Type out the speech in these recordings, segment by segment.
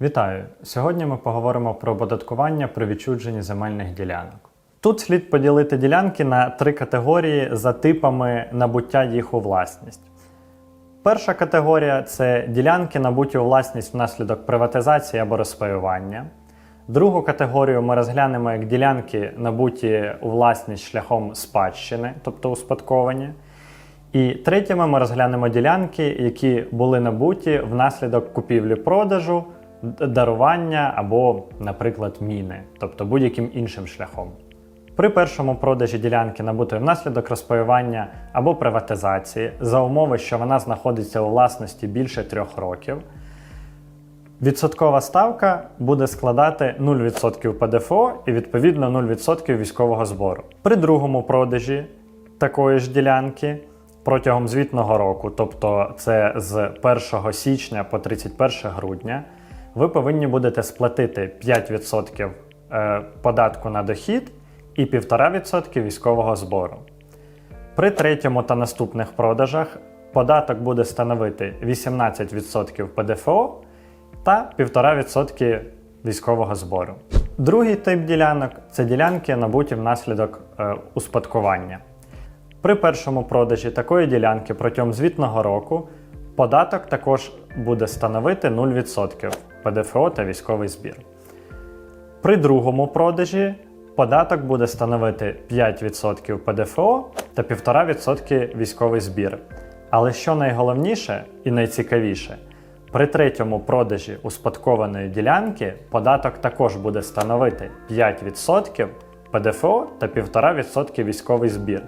Вітаю! Сьогодні ми поговоримо про оподаткування при відчуженні земельних ділянок. Тут слід поділити ділянки на три категорії за типами набуття їх у власність. Перша категорія це ділянки, набуті у власність внаслідок приватизації або розпаювання. Другу категорію ми розглянемо як ділянки, набуті у власність шляхом спадщини, тобто успадковані. І третіми ми розглянемо ділянки, які були набуті внаслідок купівлі-продажу, дарування або, наприклад, міни, тобто будь-яким іншим шляхом. При першому продажі ділянки набутої внаслідок розпаювання або приватизації за умови, що вона знаходиться у власності більше трьох років, відсоткова ставка буде складати 0% ПДФО і відповідно 0% військового збору. При другому продажі такої ж ділянки протягом звітного року, тобто це з 1 січня по 31 грудня, ви повинні будете сплатити 5% е, податку на дохід і 1,5% військового збору. При третьому та наступних продажах податок буде становити 18% ПДФО та 1,5% військового збору. Другий тип ділянок це ділянки, набуті внаслідок е, успадкування. При першому продажі такої ділянки протягом звітного року податок також буде становити 0% ПДФО та військовий збір. При другому продажі податок буде становити 5% ПДФО та 1,5% військовий збір. Але що найголовніше і найцікавіше, при третьому продажі успадкованої ділянки податок також буде становити 5% ПДФО та 1,5% військовий збір.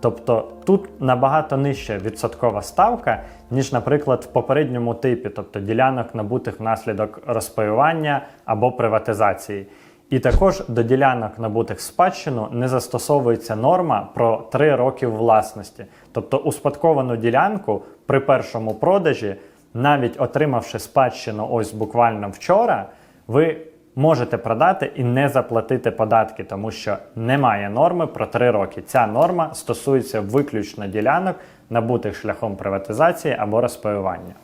Тобто тут набагато нижча відсоткова ставка, ніж, наприклад, в попередньому типі, тобто ділянок набутих внаслідок розпаювання або приватизації. І також до ділянок набутих в спадщину не застосовується норма про 3 роки власності. Тобто успадковану ділянку при першому продажі, навіть отримавши спадщину ось буквально вчора, ви можете продати і не заплатити податки, тому що немає норми про 3 роки. Ця норма стосується виключно ділянок, набутих шляхом приватизації або розпаювання.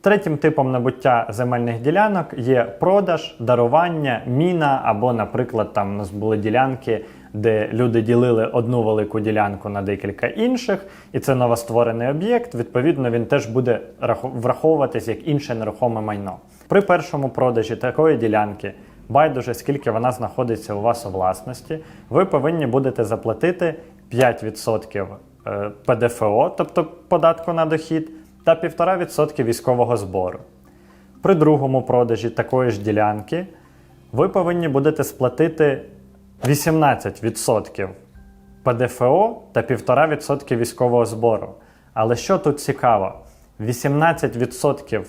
Третім типом набуття земельних ділянок є продаж, дарування, міна або, наприклад, там у нас були ділянки, де люди ділили одну велику ділянку на декілька інших, і це новостворений об'єкт. Відповідно, він теж буде враховуватись як інше нерухоме майно. При першому продажі такої ділянки, байдуже скільки вона знаходиться у вас у власності, ви повинні будете заплатити 5% е, ПДФО, тобто податку на дохід, та 1,5% військового збору. При другому продажі такої ж ділянки ви повинні будете сплатити 18% ПДФО та 1,5% військового збору. Але що тут цікаво, 18%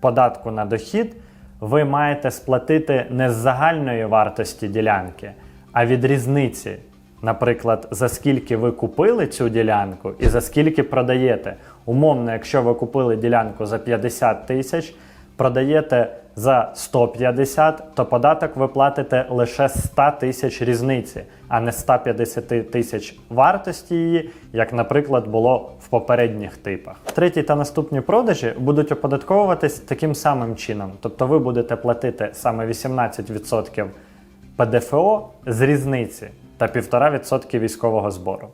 податку на дохід ви маєте сплатити не з загальної вартості ділянки, а від різниці. Наприклад, за скільки ви купили цю ділянку і за скільки продаєте. Умовно, якщо ви купили ділянку за 50 тисяч, продаєте за 150, то податок ви платите лише 100 тисяч різниці, а не 150 тисяч вартості її, як, наприклад, було в попередніх типах. Третій та наступні продажі будуть оподатковуватись таким самим чином, тобто ви будете платити саме 18% ПДФО з різниці та 1,5% військового збору.